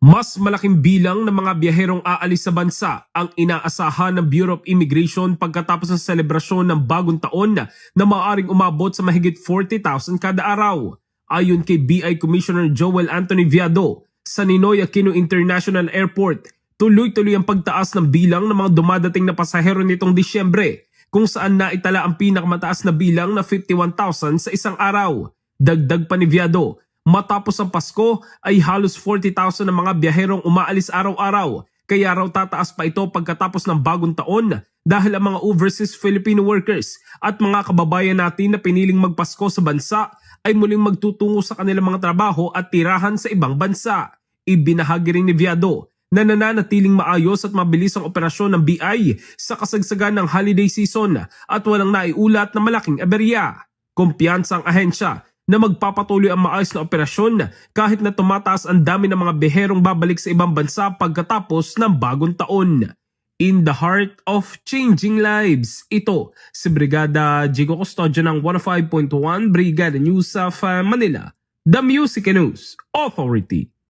Mas malaking bilang ng mga biyaherong aalis sa bansa ang inaasahan ng Bureau of Immigration pagkatapos ng selebrasyon ng bagong taon na maaaring umabot sa mahigit 40,000 kada araw. Ayon kay BI Commissioner Joel Anthony Viado sa Ninoy Aquino International Airport, tuloy-tuloy ang pagtaas ng bilang ng mga dumadating na pasahero nitong Disyembre kung saan naitala ang pinakamataas na bilang na 51,000 sa isang araw. Dagdag pa ni Viado, matapos ang Pasko ay halos 40,000 na mga biyaherong umaalis araw-araw kaya raw tataas pa ito pagkatapos ng bagong taon dahil ang mga overseas Filipino workers at mga kababayan natin na piniling magpasko sa bansa ay muling magtutungo sa kanilang mga trabaho at tirahan sa ibang bansa. Ibinahagi rin ni Viado na nananatiling maayos at mabilis ang operasyon ng BI sa kasagsagan ng holiday season at walang naiulat na malaking aberya. Kumpiyansa ang ahensya na magpapatuloy ang maayos na operasyon kahit na tumataas ang dami ng mga beherong babalik sa ibang bansa pagkatapos ng bagong taon. In the heart of changing lives, ito si Brigada Jigo Custodio ng 105.1 Brigada News of Manila, The Music News Authority.